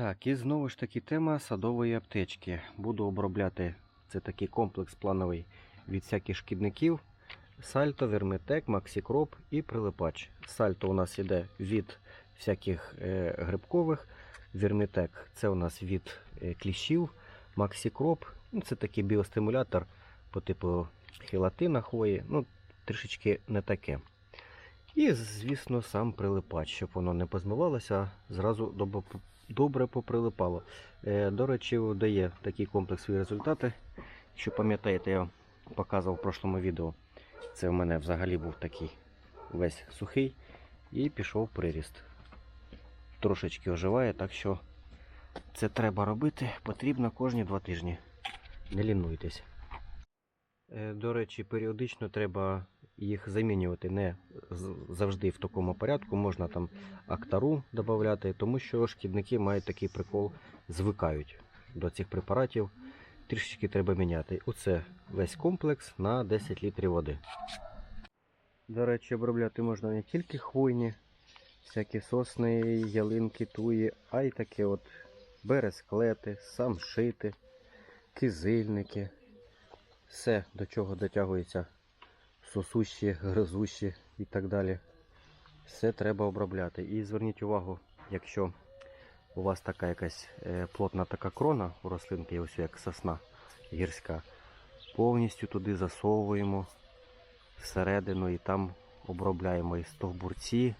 Так, і знову ж таки тема садової аптечки. Буду обробляти це такий комплекс плановий від всяких шкідників. Сальто, вермитек, максікроп і прилипач. Сальто у нас іде від всяких е, грибкових. Вермітек це у нас від е, кліщів, максікроп. Ну, це такий біостимулятор по типу хілатина хвої. Ну, трішечки не таке. І, звісно, сам прилипач, щоб воно не позмивалося, зразу добре, добре поприлипало. Е, до речі, дає такий комплекс свої результати. Якщо пам'ятаєте, я показував в прошлому відео. Це в мене взагалі був такий весь сухий і пішов приріст. Трошечки оживає, так що це треба робити, потрібно кожні два тижні. Не лінуйтесь. Е, До речі, періодично треба їх замінювати не завжди в такому порядку. Можна там актару додати, тому що шкідники мають такий прикол, звикають до цих препаратів. Трішечки треба міняти. Оце весь комплекс на 10 літрів води. До речі, обробляти можна не тільки хвойні, всякі сосни, ялинки, туї, а й таке от бересклети, самшити, кизильники. Все, до чого дотягується сосущі, гризущі і так далі. Все треба обробляти. І зверніть увагу, якщо у вас така якась е, плотна така крона у рослинки, ось як сосна гірська, повністю туди засовуємо всередину і там обробляємо і стовбурці,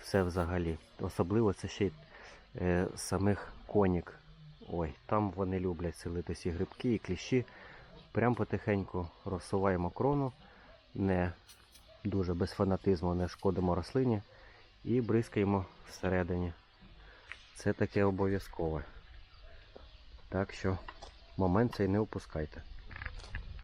все взагалі. Особливо це ще й е, самих конік. Ой, там вони люблять селитися і грибки, і кліщі. Прям потихеньку розсуваємо крону, не дуже без фанатизму не шкодимо рослині і бризкаємо всередині. Це таке обов'язкове. Так що момент цей не упускайте.